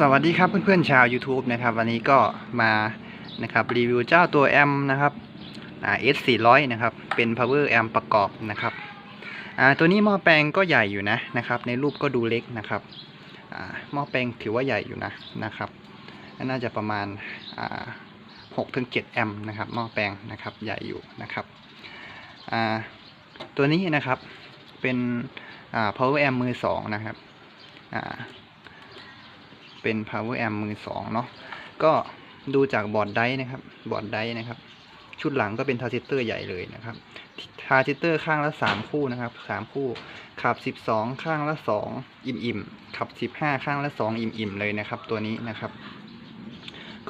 สวัสดีครับเพื่อนๆชาว YouTube นะครับ วันนี้ก็มานะครับรีวิวเจ้าตัวแอมนะครับอ่า S 4 0 0นะครับ เป็น power amp ประกอบนะครับอ่าตัวนี้หม้อแปลงก็ใหญ่อยู่นะนะครับ ในรูปก็ดูเล็กนะครับอ่าหม้อแปลงถือว่าใหญ่อยู่นะนะครับ น่าจะประมาณอ่า6ถึง7แอมป์นะครับหม้อแปลงนะครับใหญ่อยู่นะครับอ่าตัวนี้นะครับเป็นอ่า power amp มือสองนะครับอ่า เป็น power amp มือสองเนาะก็ดูจากบอร์ดไดนะครับบอร์ดไดนะครับ ชุดหลังก็เป็นทรานซิสเตอร์ใหญ่เลยนะครับทรานซิสเตอร์ข้างละ 3 คู่นะครับ 3 คู่ ขับ 12 ข้างละ 2 อิ่มอิ่มๆขับ 15 ข้างละ 2 อิ่มอิ่มๆเลยนะครับ ตัวนี้นะครับ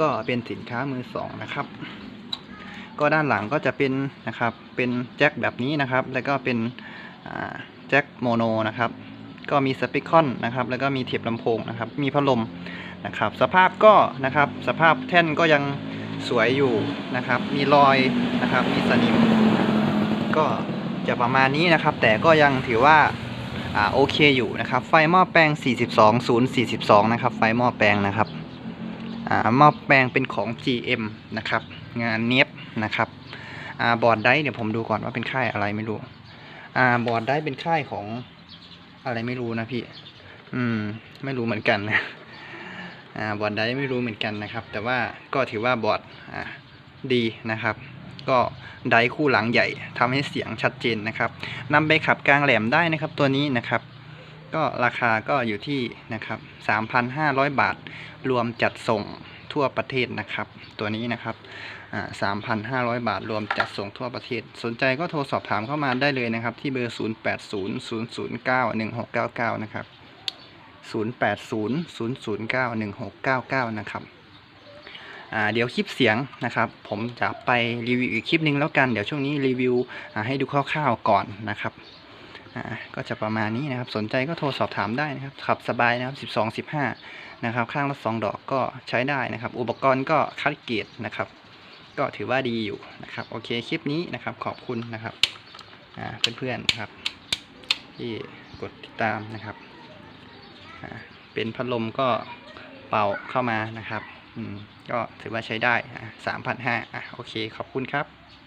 ก็เป็นสินค้ามือสองนะครับ ก็ด้านหลังก็จะเป็นนะครับเป็นแจ็คแบบนี้นะครับ แล้วก็เป็นแจ็คโมโนนะครับ ก็มีสปีกคอนนะครับ แล้วก็มีเทียบลำโพงนะครับ มีพัดลมนะครับ สภาพก็นะครับ สภาพแท่นก็ยังสวยอยู่นะครับ มีรอยนะครับ มีสนิม ก็จะประมาณนี้นะครับ แต่ก็ยังถือว่าอ่าโอเคอยู่นะครับ ไฟหม้อแปลง 42 042 นะครับ ไฟหม้อแปลงนะครับอ่าหม้อแปลงเป็นของ GM นะครับ งานเนียบนะครับอ่าบอร์ดไดร์เดี๋ยวผมดูก่อนว่าเป็นค่ายอะไรไม่รู้อ่าบอร์ดไดร์เป็นค่ายของ อะไรไม่รู้นะพี่ อืม ไม่รู้เหมือนกันนะอ่าบอร์ดไดร์ไม่รู้เหมือนกันนะครับ แต่ว่าก็ถือว่าบอร์ดอ่าดีนะครับ ก็ไดร์คู่หลังใหญ่ทำให้เสียงชัดเจนนะครับนำไปขับกลางแหลมได้นะครับ ตัวนี้นะครับ ก็ราคาก็อยู่ที่นะครับ 3,500 บาทรวมจัดส่ง ทั่วประเทศนะครับ ตัวนี้นะครับอ่า3,500บาทรวมจัดส่งทั่วประเทศ สนใจก็โทรสอบถามเข้ามาได้เลยนะครับ ที่เบอร์ 0800091699 นะครับ 0800091699 นะครับอ่าเดี๋ยวคลิปเสียงนะครับ ผมจะไปรีวิวอีกคลิปหนึ่งแล้วกัน เดี๋ยวช่วงนี้รีวิวให้ดูคร่าวๆก่อนนะครับ อ่าก็จะประมาณนี้นะครับ สนใจก็โทรสอบถามได้นะครับ ขับสบายนะครับ 12 15 นะครับ ข้างละ2ดอกก็ใช้ได้นะครับ อุปกรณ์ก็คัดเกรดนะครับ ก็ถือว่าดีอยู่นะครับ โอเค คลิปนี้นะครับ ขอบคุณนะครับ อ่า เพื่อนๆนะครับ ที่กดติดตามนะครับ อ่า เป็นพัดลมก็เป่าเข้ามานะครับ อืม ก็ถือว่าใช้ได้อ่าสามพันห้าอะ โอเค ขอบคุณครับ